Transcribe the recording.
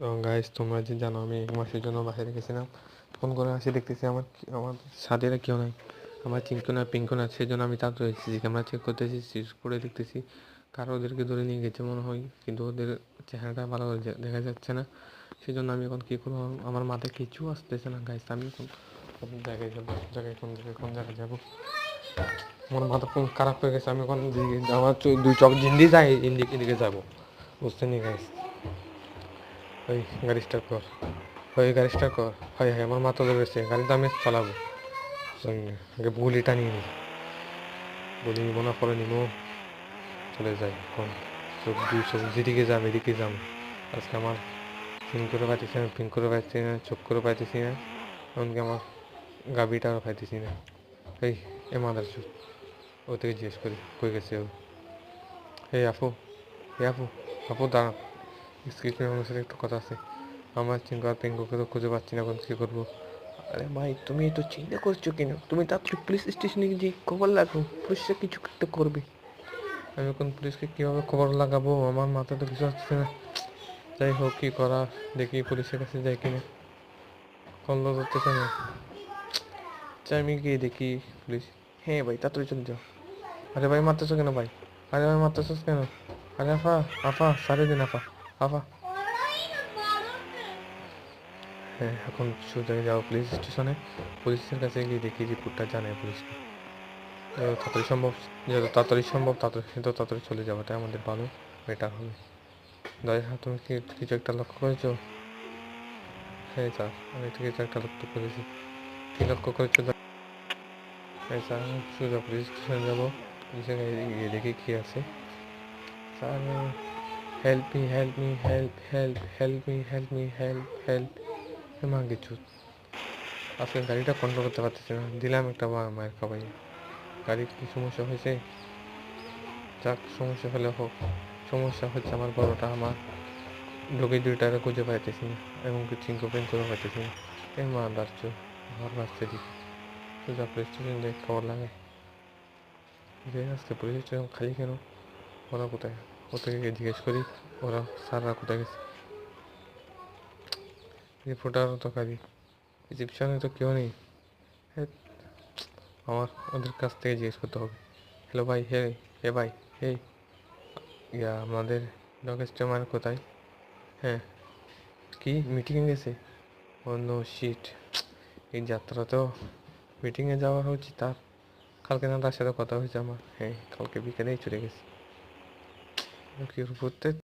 তো গাইস তোমরা যে জানো, আমি এক মাসের জন্য বাইরে গেছিলাম ফোন করে আসি, দেখতেছি আমার আমার সাথেরা কেউ নাই। আমার চিঙ্কু না পিঙ্কু না সেই জন্য আমি তাড়াতাড়ি এসেছি ক্যামেরা চেক করতেছি চেক করে দেখতেছি। কারও ওদেরকে ধরে নিয়ে গেছে মনে হয়, কিন্তু ওদের চেহারাটা ভালো দেখা যাচ্ছে না। সেই জন্য আমি এখন কী করব, আমার- মাথায় কিছু আসতেছে না গাইস আমি এখন কোন জায়গায় যাব, কোন জায়গায় কোন জায়গায় কোন জায়গায় যাব? আমার মাথা পুরো খারাপ হয়ে গেছে, আমি এখন দিকে- আমার দুই চক জিন্দি যাই এদিকে যাব। বুঝতে নি গাইস ওই গাড়ি স্টার্ট কর। ওই গাড়ি স্টার্ট কর। হয় হয় আমার মাথা ধরেছে গাড়িটা আমি চালাবো। আগে গুলিটা নিয়ে নিই গুলি নিবো না, পরে নিবো। চলে যাই এখন। সবজি সবজি যেদিকে যাম, এদিকে যাম। আজকে আমার ফিন করে পাইতেছি না ফিন করে পাইতেছি না, চোখ করে পাইতেছি না। এমনকি আমার গাবিটাও পাইতেছি না। এই, এ মাদার চুপ ও থেকে জিজ্ঞেস করি, কই গেছে ও? এই আপু এই আপু আপু দাঁড়ান। এক্সকিউজ মি আমার সাথে একটু কথা আছে আমার চিঙ্কু আর পিঙ্কুকে তো খুঁজে পাচ্ছি না এখন কী করব আরে ভাই তুমি তো চিন্তা করছ কেন তুমি তাড়াতাড়ি পুলিশ স্টেশনে গিয়ে খবর লাগাও পুলিশরা কিছু একটা করবে আমি এখন পুলিশকে কীভাবে খবর লাগাবো আমার মাথা তো কিছু আসছে না যাই হোক কী করা দেখি পুলিশের কাছে যাই কিনা কল ধরতেছে না আমি গিয়ে দেখি পুলিশ হ্যাঁ ভাই তাড়াতাড়ি চলে যাও আরে ভাই মারতেছো কেন ভাই আরে ভাই মারতেছো কেন আরে আফা আফা সারে দিন আফা আফা হ্যাঁ এখন সোজা যাও পুলিশ স্টেশনে পুলিশের কাছে গিয়ে দেখি রিপোর্টটা জানাই পুলিশকে যত তাড়াতাড়ি সম্ভব যত তাড়াতাড়ি সম্ভব তাড়াতাড়ি তাড়াতাড়ি চলে যাওয়াটাই আমাদের ভালো বেটার হবে। দয়া হ্যাঁ তুমি কি কিছু একটা লক্ষ্য করেছ? হ্যাঁ স্যার আমি তো কিছু একটা লক্ষ্য করেছি। কি লক্ষ্য করেছ? হ্যাঁ স্যার আমি সোজা পুলিশ স্টেশনে যাব। পুলিশের কাছে গিয়ে দেখি কী আছে। Sir help me help me help help help me help me help help মা, কিছু। আজকে গাড়িটা কন্ট্রোল করতে পারতেছি না। দিলাম একটা মা, মায়ের খাবাই গাড়ির কি সমস্যা হয়েছে? যাক, সমস্যা হলে হোক। সমস্যা হচ্ছে আমার বড়টা আমার। ঢুকে দুইটাকে খুঁজে পাইতেছি না এবং চিঙ্কু পেন করে পাইতেছি না। এই মা দাঁড়ছো ঘর বাঁচতে দিকে। সোজা পুলিশ স্টেশন দিয়ে খবর লাগে। যে আজকে পুলিশ স্টেশন খালি কেন? ওরা কোথায়? ওদেরকে জিজ্ঞেস করি, ওরা, স্যাররা কোথায় গেছে? রিপোর্টারও তো খালি রিসিপশনে তো কেউ নেই। আমার ওদের কাছ থেকে জিজ্ঞেস করতে হবে। হ্যালো ভাই, হে হে ভাই, হে। ইয়া, আমাদের ডগেস্টেমার কোথায়? হ্যাঁ। কি? মিটিংয়ে গেছে? অন্য শিট এই যাত্রাতেও মিটিংয়ে যাওয়া হচ্ছে তার। কালকে না তার সাথে কথা হয়েছে আমার। হ্যাঁ কালকে বিকেলেই চলে গেছি। কি করতে